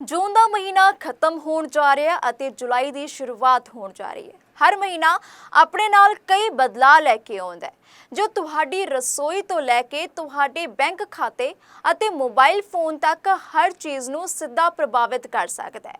ਜੂਨ ਦਾ ਮਹੀਨਾ ਖਤਮ ਹੋਣ ਜਾ ਰਿਹਾ ਹੈ ਅਤੇ ਜੁਲਾਈ ਦੀ ਸ਼ੁਰੂਆਤ ਹੋਣ ਜਾ ਰਹੀ ਹੈ। ਹਰ ਮਹੀਨਾ ਆਪਣੇ ਨਾਲ ਕਈ ਬਦਲਾਅ ਲੈ ਕੇ ਆਉਂਦਾ ਹੈ। ਜੋ ਤੁਹਾਡੀ ਰਸੋਈ ਤੋਂ ਲੈ ਕੇ ਤੁਹਾਡੇ ਬੈਂਕ ਖਾਤੇ ਅਤੇ ਮੋਬਾਈਲ ਫੋਨ ਤੱਕ ਹਰ ਚੀਜ਼ ਨੂੰ ਸਿੱਧਾ ਪ੍ਰਭਾਵਿਤ ਕਰ ਸਕਦਾ ਹੈ।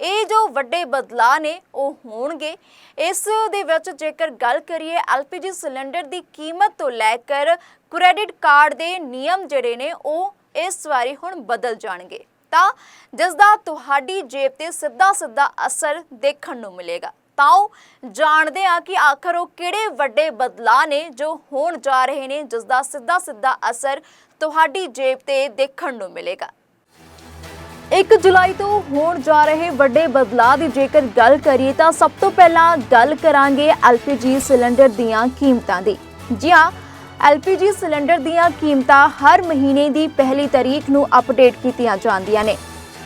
ਇਹ ਜੋ ਵੱਡੇ ਬਦਲਾਅ ਨੇ, ਉਹ ਹੋਣਗੇ। ਇਸ ਦੇ ਵਿੱਚ ਜੇਕਰ ਗੱਲ ਕਰੀਏ, ਐਲਪੀਜੀ ਸਿਲੰਡਰ ਦੀ ਕੀਮਤ ਤੋਂ ਲੈ ਕਰ ਕ੍ਰੈਡਿਟ ਕਾਰਡ ਦੇ ਨਿਯਮ ਜਿਹੜੇ ਨੇ, ਉਹ ਇਸ ਵਾਰੀ ਹੁਣ ਬਦਲ ਜਾਣਗੇ। ਤਾਂ ਜਿਸ ਦਾ ਤੁਹਾਡੀ ਜੇਬ ਤੇ ਸਿੱਧਾ ਸਿੱਧਾ ਅਸਰ ਦੇਖਣ ਨੂੰ ਮਿਲੇਗਾ। ਤਾਂ ਜਾਣਦੇ ਆ ਕਿ ਆਖਰ ਉਹ ਕਿਹੜੇ ਵੱਡੇ ਬਦਲਾਅ ਨੇ ਜੋ ਹੋਣ ਜਾ ਰਹੇ ਨੇ ਜਿਸ ਦਾ ਸਿੱਧਾ ਸਿੱਧਾ ਅਸਰ ਤੁਹਾਡੀ ਜੇਬ ਤੇ ਦੇਖਣ ਨੂੰ ਮਿਲੇਗਾ। 1 ਜੁਲਾਈ ਤੋਂ ਹੋਣ ਜਾ ਰਹੇ ਵੱਡੇ ਬਦਲਾਅ ਦੀ ਜੇਕਰ ਗੱਲ ਕਰੀਏ ਤਾਂ ਸਭ ਤੋਂ ਪਹਿਲਾਂ ਗੱਲ ਕਰਾਂਗੇ LPG ਸਿਲੰਡਰ ਦੀਆਂ ਕੀਮਤਾਂ ਦੀ। ਜੀ ਹਾਂ LPG ਸਿਲੰਡਰ ਦੀਆਂ ਕੀਮਤਾਂ ਹਰ ਮਹੀਨੇ ਦੀ ਪਹਿਲੀ ਤਾਰੀਖ ਨੂੰ ਅਪਡੇਟ ਕੀਤੀਆਂ ਜਾਂਦੀਆਂ ਨੇ।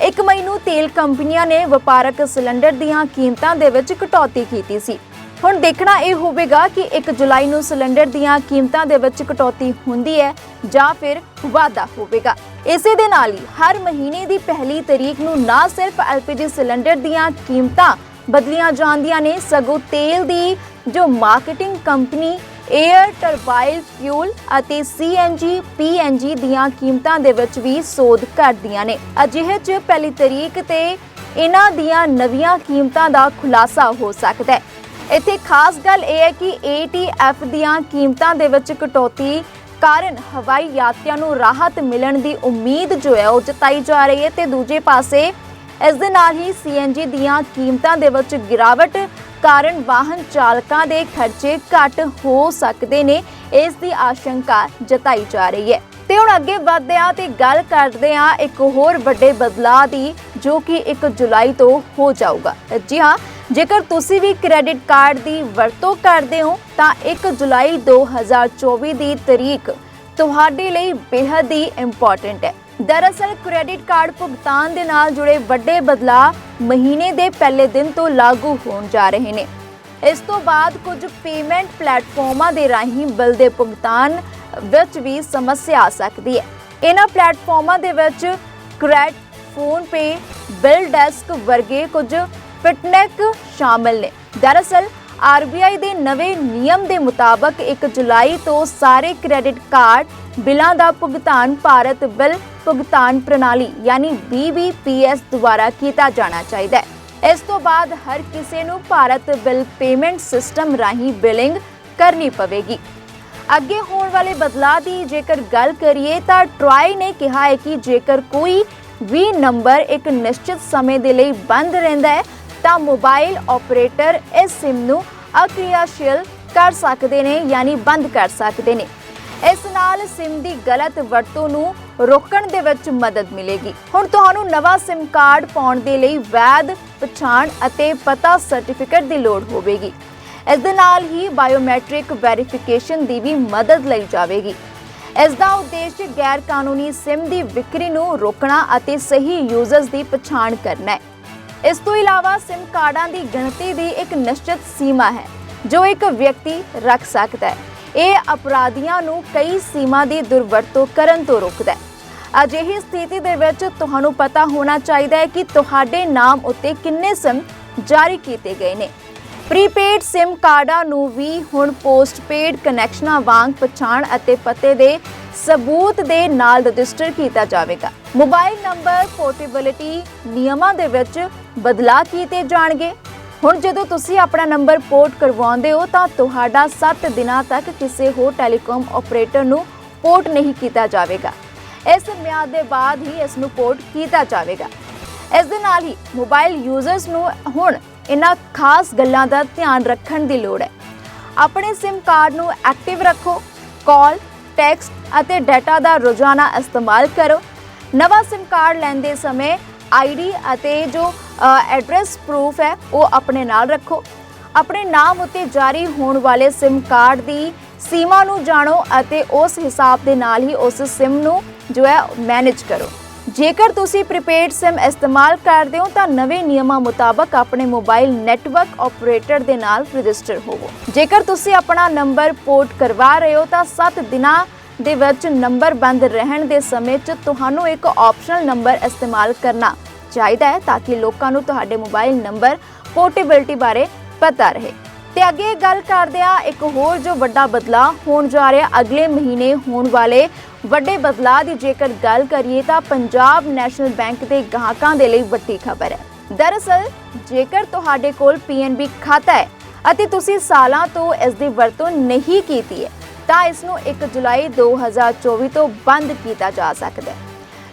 ਇੱਕ ਮਈ ਨੂੰ ਤੇਲ ਕੰਪਨੀਆਂ ਨੇ ਵਪਾਰਕ ਸਿਲੰਡਰ ਦੀਆਂ ਕੀਮਤਾਂ ਦੇ ਵਿੱਚ ਕਟੌਤੀ ਕੀਤੀ ਸੀ। ਹੁਣ ਦੇਖਣਾ ਇਹ ਹੋਵੇਗਾ ਕਿ 1 ਜੁਲਾਈ ਨੂੰ ਸਿਲੰਡਰ ਦੀਆਂ ਕੀਮਤਾਂ ਦੇ ਵਿੱਚ ਕਟੌਤੀ ਹੁੰਦੀ ਹੈ ਜਾਂ ਫਿਰ ਵਾਧਾ ਹੋਵੇਗਾ। ਇਸੇ ਦੇ ਨਾਲ ਹੀ ਹਰ ਮਹੀਨੇ ਦੀ ਪਹਿਲੀ ਤਾਰੀਖ ਨੂੰ ਨਾ ਸਿਰਫ ਐਲਪੀਜੀ ਸਿਲੰਡਰ ਦੀਆਂ ਕੀਮਤਾਂ ਬਦਲੀਆਂ ਜਾਂਦੀਆਂ ਨੇ, ਸਗੋਂ ਤੇਲ ਦੀ ਜੋ marketing company air turbine fuel ਅਤੇ ਸੀਐਨਜੀ ਪੀਐਨਜੀ ਦੀਆਂ ਕੀਮਤਾਂ ਦੇ ਵਿੱਚ ਵੀ ਸੋਧ ਕਰਦੀਆਂ ਨੇ। ਅਜਿਹੇ 'ਚ ਪਹਿਲੀ ਤਰੀਕ ਤੇ ਇਹਨਾਂ ਦੀਆਂ ਨਵੀਆਂ ਕੀਮਤਾਂ ਦਾ ਖੁਲਾਸਾ ਹੋ ਸਕਦਾ ਹੈ। ਇੱਥੇ ਖਾਸ ਗੱਲ ਇਹ ਹੈ ਕਿ ATF ਦੀਆਂ ਕੀਮਤਾਂ ਦੇ ਵਿੱਚ ਕਟੌਤੀ ਕਾਰਨ ਹਵਾਈ ਯਾਤਰੀਆਂ ਨੂੰ ਰਾਹਤ ਮਿਲਣ ਦੀ ਉਮੀਦ ਜੋ ਹੈ ਉਹ ਜਤਾਈ ਜਾ ਰਹੀ ਹੈ ਤੇ ਦੂਜੇ ਪਾਸੇ ਇਸ ਦੇ ਨਾਲ ਹੀ CNG ਦੀਆਂ ਕੀਮਤਾਂ ਦੇ ਵਿੱਚ ਗਿਰਾਵਟ ਕਾਰਨ ਵਾਹਨ ਚਾਲਕਾਂ ਦੇ ਖਰਚੇ ਘੱਟ ਹੋ ਸਕਦੇ ਨੇ, ਇਸ ਦੀ ਆਸ਼ੰਕਾ ਜਤਾਈ ਜਾ ਰਹੀ ਹੈ। ਤੇ ਹੁਣ ਅੱਗੇ ਵਧਦੇ ਹਾਂ ਤੇ ਗੱਲ ਕਰਦੇ ਹਾਂ ਇੱਕ ਹੋਰ ਵੱਡੇ ਬਦਲਾਅ ਦੀ, ਜੋ ਕਿ 1 ਜੁਲਾਈ ਤੋਂ ਹੋ ਜਾਊਗਾ। ਜੀ ਹਾਂ, ਜੇਕਰ ਤੁਸੀਂ ਵੀ ਕ੍ਰੈਡਿਟ ਕਾਰਡ ਦੀ ਵਰਤੋਂ ਕਰਦੇ ਹੋ, ਤਾਂ 1 ਜੁਲਾਈ 2024 ਦੀ ਤਾਰੀਖ ਤੁਹਾਡੇ ਲਈ ਬੇहद ਹੀ ਇੰਪੋਰਟੈਂਟ ਹੈ। ਦਰਅਸਲ ਕ੍ਰੈਡਿਟ ਕਾਰਡ ਭੁਗਤਾਨ ਦੇ ਨਾਲ ਜੁੜੇ ਵੱਡੇ ਬਦਲਾਅ ਮਹੀਨੇ ਦੇ ਪਹਿਲੇ ਦਿਨ ਤੋਂ ਲਾਗੂ ਹੋਣ ਜਾ ਰਹੇ ਨੇ। ਇਸ ਤੋਂ ਬਾਅਦ ਕੁਝ ਪੇਮੈਂਟ ਪਲੇਟਫਾਰਮਾਂ ਦੇ ਰਾਹੀਂ ਬਿੱਲ ਦੇ ਭੁਗਤਾਨ ਵਿੱਚ ਵੀ ਸਮੱਸਿਆ ਆ ਸਕਦੀ ਹੈ। ਇਹਨਾਂ ਪਲੇਟਫਾਰਮਾਂ ਦੇ ਵਿੱਚ CRED PhonePe, BillDesk ਵਰਗੇ ਕੁਝ ਫਿਟਨੈਕ ਸ਼ਾਮਲ ਨੇ। ਦਰਅਸਲ ਆਰਬੀਆਈ ਦੇ ਨਵੇਂ ਨਿਯਮ ਦੇ ਮੁਤਾਬਕ 1 ਜੁਲਾਈ ਤੋਂ ਸਾਰੇ ਕ੍ਰੈਡਿਟ ਕਾਰਡ ਬਿੱਲਾਂ ਦਾ ਭੁਗਤਾਨ ਭਾਰਤ ਬਿੱਲ ਭੁਗਤਾਨ ਪ੍ਰਣਾਲੀ, ਯਾਨੀ BBPS ਦੁਆਰਾ ਕੀਤਾ ਜਾਣਾ ਚਾਹੀਦਾ ਹੈ। ਇਸ ਤੋਂ ਬਾਅਦ ਹਰ ਕਿਸੇ ਨੂੰ ਭਾਰਤ ਬਿੱਲ ਪੇਮੈਂਟ ਸਿਸਟਮ ਰਾਹੀਂ ਬਿਲਿੰਗ ਕਰਨੀ ਪਵੇਗੀ। ਅੱਗੇ ਹੋਣ ਵਾਲੇ ਬਦਲਾਅ ਦੀ ਜੇਕਰ ਗੱਲ ਕਰੀਏ ਤਾਂ ਟਰਾਈ ਨੇ ਕਿਹਾ ਹੈ ਕਿ ਜੇਕਰ ਕੋਈ ਵੀ ਨੰਬਰ ਇੱਕ ਨਿਸ਼ਚਿਤ ਸਮੇਂ ਦੇ ਲਈ ਬੰਦ ਰਹਿੰਦਾ ਹੈ, ਤਾਂ ਮੋਬਾਈਲ ਆਪਰੇਟਰ ਇਸ ਸਿਮ ਨੂੰ ਅਕਿਰਿਆਸ਼ੀਲ ਕਰ ਸਕਦੇ ਨੇ, ਯਾਨੀ ਬੰਦ ਕਰ ਸਕਦੇ ਨੇ। ਇਸ ਨਾਲ ਸਿਮ ਦੀ ਗਲਤ ਵਰਤੋਂ ਨੂੰ ਰੋਕਣ ਦੇ ਵਿੱਚ ਮਦਦ ਮਿਲੇਗੀ। ਹੁਣ ਤੁਹਾਨੂੰ ਨਵਾਂ ਸਿਮ ਕਾਰਡ ਪਾਉਣ ਦੇ ਲਈ ਵੈਧ ਪਛਾਣ ਅਤੇ ਪਤਾ ਸਰਟੀਫਿਕੇਟ ਦੀ ਲੋੜ ਹੋਵੇਗੀ। ਇਸ ਦੇ ਨਾਲ ਹੀ ਬਾਇਓਮੈਟ੍ਰਿਕ ਵੈਰੀਫਿਕੇਸ਼ਨ ਦੀ ਵੀ ਮਦਦ ਲਈ ਜਾਵੇਗੀ। ਇਸ ਦਾ ਉਦੇਸ਼ ਗੈਰ ਕਾਨੂੰਨੀ ਸਿਮ ਦੀ ਵਿਕਰੀ ਨੂੰ ਰੋਕਣਾ ਅਤੇ ਸਹੀ ਯੂਜ਼ਰਸ ਦੀ ਪਛਾਣ ਕਰਨਾ ਹੈ। ਇਸ ਤੋਂ ਇਲਾਵਾ ਸਿਮ ਕਾਰਡਾਂ ਦੀ ਗਿਣਤੀ ਦੀ ਇੱਕ ਨਿਸ਼ਚਿਤ ਸੀਮਾ ਹੈ, ਜੋ ਇੱਕ ਵਿਅਕਤੀ ਰੱਖ ਸਕਦਾ ਹੈ। ਇਹ ਅਪਰਾਧੀਆਂ ਨੂੰ ਕਈ ਸੀਮਾ ਦੀ ਦੁਰਵਰਤੋਂ ਕਰਨ ਤੋਂ ਰੋਕਦਾ ਹੈ। ਅਜਿਹੀ ਸਥਿਤੀ ਦੇ ਵਿੱਚ ਤੁਹਾਨੂੰ ਪਤਾ ਹੋਣਾ ਚਾਹੀਦਾ ਹੈ ਕਿ ਤੁਹਾਡੇ ਨਾਮ ਉੱਤੇ ਕਿੰਨੇ ਸਿਮ ਜਾਰੀ ਕੀਤੇ ਗਏ ਨੇ। ਪ੍ਰੀਪੇਡ ਸਿਮ ਕਾਰਡਾਂ ਨੂੰ ਵੀ ਹੁਣ ਪੋਸਟਪੇਡ ਕਨੈਕਸ਼ਨਾਂ ਵਾਂਗ ਪਛਾਣ ਅਤੇ ਪਤੇ ਦੇ ਸਬੂਤ ਦੇ ਨਾਲ ਰਜਿਸਟਰ ਕੀਤਾ ਜਾਵੇਗਾ। ਮੋਬਾਈਲ ਨੰਬਰ, ਪੋਰਟੇਬਿਲਿਟੀ ਨਿਯਮਾਂ ਦੇ ਵਿੱਚ ਬਦਲਾਅ ਕੀਤੇ ਜਾਣਗੇ। ਹੁਣ ਜਦੋਂ ਤੁਸੀਂ ਆਪਣਾ ਨੰਬਰ ਪੋਰਟ ਕਰਵਾਉਂਦੇ ਹੋ ਤਾਂ ਤੁਹਾਡਾ 7 ਦਿਨਾਂ ਤੱਕ ਕਿਸੇ ਹੋਰ ਟੈਲੀਕਾਮ ਆਪਰੇਟਰ ਨੂੰ ਪੋਰਟ ਨਹੀਂ ਕੀਤਾ ਜਾਵੇਗਾ। ਇਸ ਮਿਆਦ ਦੇ ਬਾਅਦ ਹੀ ਇਸ ਨੂੰ ਪੋਰਟ ਕੀਤਾ ਜਾਵੇਗਾ। ਇਸ ਦੇ ਨਾਲ ਹੀ ਮੋਬਾਈਲ ਯੂਜ਼ਰਸ ਨੂੰ ਹੁਣ ਇਹਨਾਂ ਖਾਸ ਗੱਲਾਂ ਦਾ ਧਿਆਨ ਰੱਖਣ ਦੀ ਲੋੜ ਹੈ। ਆਪਣੇ SIM ਕਾਰਡ ਨੂੰ ਐਕਟਿਵ ਰੱਖੋ ਕਾਲ ਟੈਕਸਟ ਅਤੇ ਡਾਟਾ ਦਾ ਰੋਜ਼ਾਨਾ ਇਸਤੇਮਾਲ ਕਰੋ। ਨਵਾਂ SIM ਕਾਰਡ ਲੈਂਦੇ ਸਮੇਂ ਆਈਡੀ ਅਤੇ ਜੋ ਐਡਰੈਸ ਪ੍ਰੂਫ ਹੈ, ਉਹ ਆਪਣੇ ਨਾਲ ਰੱਖੋ। ਆਪਣੇ ਨਾਮ ਉੱਤੇ ਜਾਰੀ ਹੋਣ ਵਾਲੇ SIM ਕਾਰਡ ਦੀ ਸੀਮਾ ਨੂੰ ਜਾਣੋ ਅਤੇ ਉਸ ਹਿਸਾਬ ਦੇ ਨਾਲ ਹੀ ਉਸ SIM ਨੂੰ ਜੋ ਹੈ ਮੈਨੇਜ ਕਰੋ। ਜੇਕਰ ਤੁਸੀਂ ਪ੍ਰੀਪੇਡ SIM ਇਸਤੇਮਾਲ ਕਰਦੇ ਹੋ, ਤਾਂ ਨਵੇਂ ਨਿਯਮਾਂ ਮੁਤਾਬਕ ਆਪਣੇ ਮੋਬਾਈਲ ਨੈਟਵਰਕ ਆਪਰੇਟਰ ਦੇ ਨਾਲ ਰਜਿਸਟਰ ਹੋਵੋ। ਜੇਕਰ ਤੁਸੀਂ ਆਪਣਾ ਨੰਬਰ ਪੋਰਟ ਕਰਵਾ ਰਹੇ ਹੋ, ਤਾਂ 7 ਦਿਨਾਂ ਦੇ ਵਿੱਚ ਨੰਬਰ ਬੰਦ ਰਹਿਣ ਦੇ ਸਮੇਂ 'ਚ ਤੁਹਾਨੂੰ ਇੱਕ ਆਪਸ਼ਨਲ ਨੰਬਰ ਇਸਤੇਮਾਲ ਕਰਨਾ ਚਾਹੀਦਾ ਹੈ, ਤਾਂ ਕਿ ਲੋਕਾਂ ਨੂੰ ਤੁਹਾਡੇ ਮੋਬਾਈਲ ਨੰਬਰ ਪੋਰਟੇਬਿਲਟੀ ਬਾਰੇ ਪਤਾ ਰਹੇ। ਤੇ ਅੱਗੇ ਗੱਲ ਕਰਦੇ ਆ ਇੱਕ ਹੋਰ ਜੋ ਵੱਡਾ ਬਦਲਾਅ ਹੋਣ ਜਾ ਰਿਹਾ, ਅਗਲੇ ਮਹੀਨੇ ਹੋਣ ਵਾਲੇ ਵੱਡੇ ਬਦਲਾਅ ਦੀ ਜੇਕਰ ਗੱਲ ਕਰੀਏ ਤਾਂ ਪੰਜਾਬ ਨੈਸ਼ਨਲ ਬੈਂਕ ਦੇ ਗਾਹਕਾਂ ਦੇ ਲਈ ਵੱਡੀ ਖਬਰ ਹੈ। ਦਰਅਸਲ, ਜੇਕਰ ਤੁਹਾਡੇ ਕੋਲ PNB ਖਾਤਾ ਹੈ ਅਤੇ ਤੁਸੀਂ ਸਾਲਾਂ ਤੋਂ ਇਸ ਦੀ ਵਰਤੋਂ ਨਹੀਂ ਕੀਤੀ ਹੈ, ਤਾਂ ਇਸ ਨੂੰ 1 ਜੁਲਾਈ 2024 ਤੋਂ ਬੰਦ ਕੀਤਾ ਜਾ ਸਕਦਾ ਹੈ।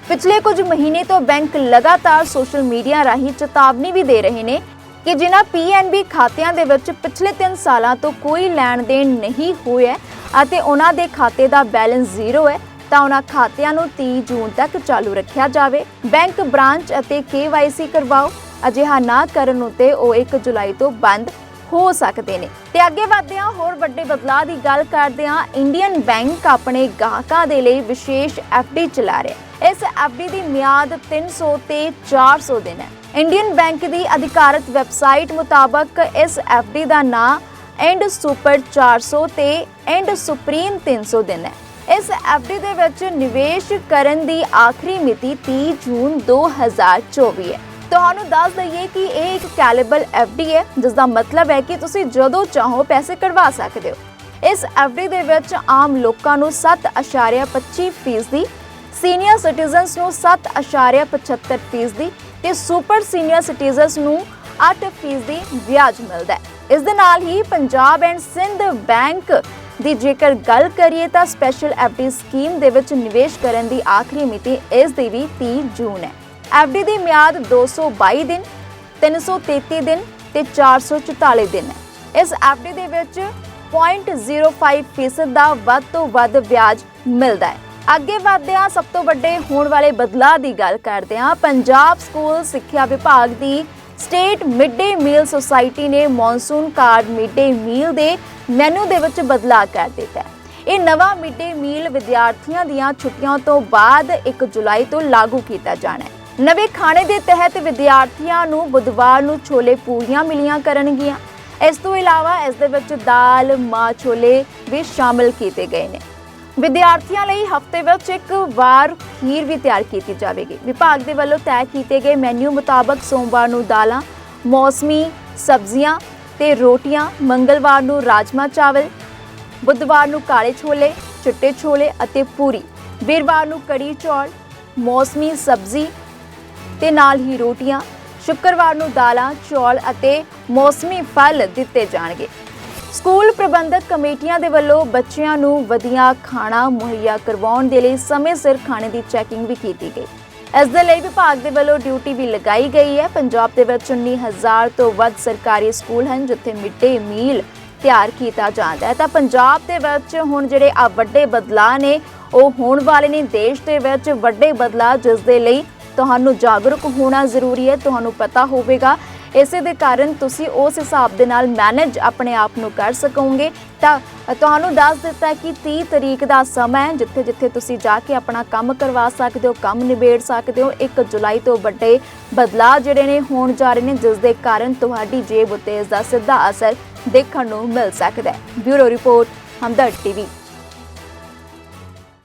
ਪਿਛਲੇ ਕੁਝ ਮਹੀਨੇ ਤੋਂ ਬੈਂਕ ਲਗਾਤਾਰ ਸੋਸ਼ਲ ਮੀਡੀਆ ਰਾਹੀਂ ਚੇਤਾਵਨੀ ਵੀ ਦੇ ਰਹੇ ਨੇ ਕਿ ਜਿਨ੍ਹਾਂ PNB ਖਾਤਿਆਂ ਦੇ ਵਿੱਚ ਪਿਛਲੇ 3 ਸਾਲਾਂ ਤੋਂ ਕੋਈ ਲੈਣ ਦੇਣ ਨਹੀਂ ਹੋਇਆ ਅਤੇ ਉਹਨਾਂ ਦੇ ਖਾਤੇ ਦਾ ਬੈਲੈਂਸ ਜ਼ੀਰੋ ਹੈ, ਤਾਂ ਉਹਨਾਂ ਖਾਤਿਆਂ ਨੂੰ 30 ਜੂਨ ਤੱਕ ਚਾਲੂ ਰੱਖਿਆ ਜਾਵੇ। ਬੈਂਕ ਬ੍ਰਾਂਚ ਅਤੇ KYC ਕਰਵਾਓ। ਅਜਿਹਾ ਨਾ ਕਰਨ ਉਤੇ ਉਹ 1 ਜੁਲਾਈ ਤੋਂ ਬੰਦ ਹੋ ਸਕਦੇ ਨੇ। ਤੇ ਅੱਗੇ ਵਧਦੇ ਹਾਂ, ਹੋਰ ਵੱਡੇ ਬਦਲਾਅ ਦੀ ਗੱਲ ਕਰਦੇ ਹਾਂ। ਇੰਡੀਅਨ ਬੈਂਕ ਆਪਣੇ ਗਾਹਕਾਂ ਦੇ ਲਈ ਵਿਸ਼ੇਸ਼ FD ਚਲਾ ਰਿਹਾ ਹੈ। ਇਸ FD ਦੀ ਮਿਆਦ 300 ਤੇ 400 ਦਿਨ ਹੈ। ਇੰਡੀਅਨ ਬੈਂਕ ਦੀ ਅਧਿਕਾਰਤ ਵੈਬਸਾਈਟ ਮੁਤਾਬਕ ਇਸ FD ਦਾ ਨਾਮ ਐਂਡ ਸੁਪਰ 400 ਤੇ ਐਂਡ ਸੁਪਰੀਮ 300 ਦਿਨ ਹੈ। ਇਸ FD ਦੇ ਵਿੱਚ ਨਿਵੇਸ਼ ਕਰਨ ਦੀ ਆਖਰੀ ਮਿਤੀ 30 ਜੂਨ 2024 ਹੈ। ਤੁਹਾਨੂੰ ਦੱਸ ਦਈਏ ਕਿ ਇਹ ਇੱਕ ਕੈਲੇਬਲ FD ਹੈ ਜਿਸ ਦਾ ਮਤਲਬ ਹੈ ਕਿ ਤੁਸੀਂ ਜਦੋਂ ਚਾਹੋ ਪੈਸੇ ਕਢਵਾ ਸਕਦੇ ਹੋ। ਇਸ FD ਦੇ ਵਿੱਚ ਆਮ ਲੋਕਾਂ ਨੂੰ 7.25% ਫੀਸਦੀ ਸੀਨੀਅਰ ਸਿਟੀਜ਼ਨਸ ਨੂੰ 7.75% ਫੀਸਦੀ ਤੇ ਸੁਪਰ ਸੀਨੀਅਰ ਸਿਟੀਜ਼ਨਸ ਨੂੰ 8 ਫੀਸਦੀ ਵਿਆਜ ਮਿਲਦਾ ਹੈ। ਇਸ ਦੇ ਨਾਲ ਹੀ ਪੰਜਾਬ ਐਂਡ ਸਿੰਧ ਬੈਂਕ ਦੀ ਜੇਕਰ ਗੱਲ ਕਰੀਏ ਤਾਂ ਸਪੈਸ਼ਲ ਐਫਡੀ ਸਕੀਮ ਦੇ ਵਿੱਚ ਨਿਵੇਸ਼ ਕਰਨ ਦੀ ਆਖਰੀ ਮਿਤੀ ਇਸ ਦੀ ਵੀ 30 ਜੂਨ ਹੈ। ਐਫਡੀ ਦੀ ਮਿਆਦ 222 ਦਿਨ 333 ਦਿਨ ਤੇ 444 ਦਿਨ ਹੈ। ਇਸ ਐਫਡੀ ਦੇ ਵਿੱਚ 0.05% ਦਾ ਵੱਧ ਤੋਂ ਵੱਧ ਵਿਆਜ ਮਿਲਦਾ ਹੈ। ਅੱਗੇ ਵਧਦੇ ਸਭ ਤੋਂ ਵੱਡੇ ਹੋਣ ਵਾਲੇ ਬਦਲਾਅ ਦੀ ਗੱਲ ਕਰਦੇ ਹਾਂ। ਪੰਜਾਬ ਸਕੂਲ ਸਿੱਖਿਆ ਵਿਭਾਗ ਦੀ state mid day meal society ਨੇ monsoon card mid day meal ਦੇ ਮੈਨੂ ਦੇ ਵਿੱਚ ਬਦਲਾਅ ਕਰ ਦਿੱਤਾ ਹੈ। ਇਹ ਨਵਾਂ ਮਿਡ ਡੇ ਮੀਲ ਵਿਦਿਆਰਥੀਆਂ ਦੀਆਂ ਛੁੱਟੀਆਂ ਤੋਂ ਬਾਅਦ 1 ਜੁਲਾਈ ਤੋਂ ਲਾਗੂ ਕੀਤਾ ਜਾਣਾ ਹੈ। ਨਵੇਂ ਖਾਣੇ ਦੇ ਤਹਿਤ ਵਿਦਿਆਰਥੀਆਂ ਨੂੰ ਬੁੱਧਵਾਰ ਨੂੰ ਛੋਲੇ ਪੂਰੀਆਂ ਮਿਲੀਆਂ ਕਰਨਗੀਆਂ। ਇਸ ਤੋਂ ਇਲਾਵਾ ਇਸ ਦੇ ਵਿੱਚ ਦਾਲ, ਮਾਂ ਛੋਲੇ ਵੀ ਸ਼ਾਮਲ ਕੀਤੇ ਗਏ ਨੇ। ਵਿਦਿਆਰਥੀਆਂ ਲਈ ਹਫ਼ਤੇ ਵਿੱਚ ਇੱਕ ਵਾਰ ਖੀਰ ਵੀ ਤਿਆਰ ਕੀਤੀ ਜਾਵੇਗੀ। ਵਿਭਾਗ ਦੇ ਵੱਲੋਂ ਤੈਅ ਕੀਤੇ ਗਏ ਮੈਨੂ ਮੁਤਾਬਕ ਸੋਮਵਾਰ ਨੂੰ ਦਾਲਾਂ, ਮੌਸਮੀ ਸਬਜ਼ੀਆਂ ਤੇ ਰੋਟੀਆਂ, ਮੰਗਲਵਾਰ ਨੂੰ ਰਾਜਮਾ ਚਾਵਲ, ਬੁੱਧਵਾਰ ਨੂੰ ਕਾਲੇ ਛੋਲੇ, ਚਿੱਟੇ ਛੋਲੇ ਅਤੇ ਪੂਰੀ। ਵੀਰਵਾਰ ਨੂੰ ਕੜੀ ਚੌਲ, ਮੌਸਮੀ ਸਬਜ਼ੀ ਤੇ ਨਾਲ ਹੀ ਰੋਟੀਆਂ। ਸ਼ੁੱਕਰਵਾਰ ਨੂੰ ਦਾਲਾਂ, ਚੌਲ ਅਤੇ ਮੌਸਮੀ ਫਲ ਦਿੱਤੇ ਜਾਣਗੇ। ਸਕੂਲ ਪ੍ਰਬੰਧਕ ਕਮੇਟੀਆਂ ਦੇ ਵੱਲੋਂ ਬੱਚਿਆਂ ਨੂੰ ਵਧੀਆ ਖਾਣਾ ਮੁਹੱਈਆ ਕਰਵਾਉਣ ਦੇ ਲਈ ਸਮੇਂ ਸਿਰ ਖਾਣੇ ਦੀ ਚੈਕਿੰਗ ਵੀ ਕੀਤੀ ਗਈ। ਇਸ ਦੇ ਲਈ ਵਿਭਾਗ ਦੇ ਵੱਲੋਂ ਡਿਊਟੀ ਵੀ ਲਗਾਈ ਗਈ ਹੈ। ਪੰਜਾਬ ਦੇ ਵਿੱਚ 19000 ਤੋਂ ਵੱਧ ਸਰਕਾਰੀ ਸਕੂਲ ਹਨ ਜਿੱਥੇ ਮਿਡ ਡੇ ਮੀਲ ਤਿਆਰ ਕੀਤਾ ਜਾਂਦਾ ਹੈ। ਤਾਂ ਪੰਜਾਬ ਦੇ ਵਿੱਚ ਹੁਣ ਜਿਹੜੇ ਆ ਵੱਡੇ ਬਦਲਾਅ ਨੇ, ਉਹ ਹੋਣ ਵਾਲੇ ਨੇ। ਦੇਸ਼ ਦੇ ਵਿੱਚ ਵੱਡੇ ਬਦਲਾਅ ਜਿਸ ਦੇ ਲਈ ਤੁਹਾਨੂੰ ਜਾਗਰੂਕ ਹੋਣਾ ਜ਼ਰੂਰੀ ਹੈ। ਤੁਹਾਨੂੰ ਪਤਾ ਹੋਵੇਗਾ ਇਸੇ ਦੇ ਕਾਰਨ ਤੁਸੀਂ ਉਸ ਹਿਸਾਬ ਦੇ ਨਾਲ ਮੈਨੇਜ ਆਪਣੇ ਆਪ ਨੂੰ ਕਰ ਸਕੋਗੇ। ਤਾਂ ਤੁਹਾਨੂੰ ਦੱਸ ਦਿੱਤਾ ਕਿ 30 ਤਰੀਕ ਦਾ ਸਮਾਂ ਹੈ ਜਿੱਥੇ ਜਿੱਥੇ ਤੁਸੀਂ ਜਾ ਕੇ ਆਪਣਾ ਕੰਮ ਕਰਵਾ ਸਕਦੇ ਹੋ, ਕੰਮ ਨਿਬੇੜ ਸਕਦੇ ਹੋ। 1 ਜੁਲਾਈ ਤੋਂ ਵੱਡੇ ਬਦਲਾਅ ਜਿਹੜੇ ਨੇ ਹੋਣ ਜਾ ਰਹੇ ਨੇ, ਜਿਸ ਦੇ ਕਾਰਨ ਤੁਹਾਡੀ ਜੇਬ ਉੱਤੇ ਇਸ ਦਾ ਸਿੱਧਾ ਅਸਰ ਦੇਖਣ ਨੂੰ ਮਿਲ ਸਕਦਾ ਹੈ। Bureau report, Hamdard TV.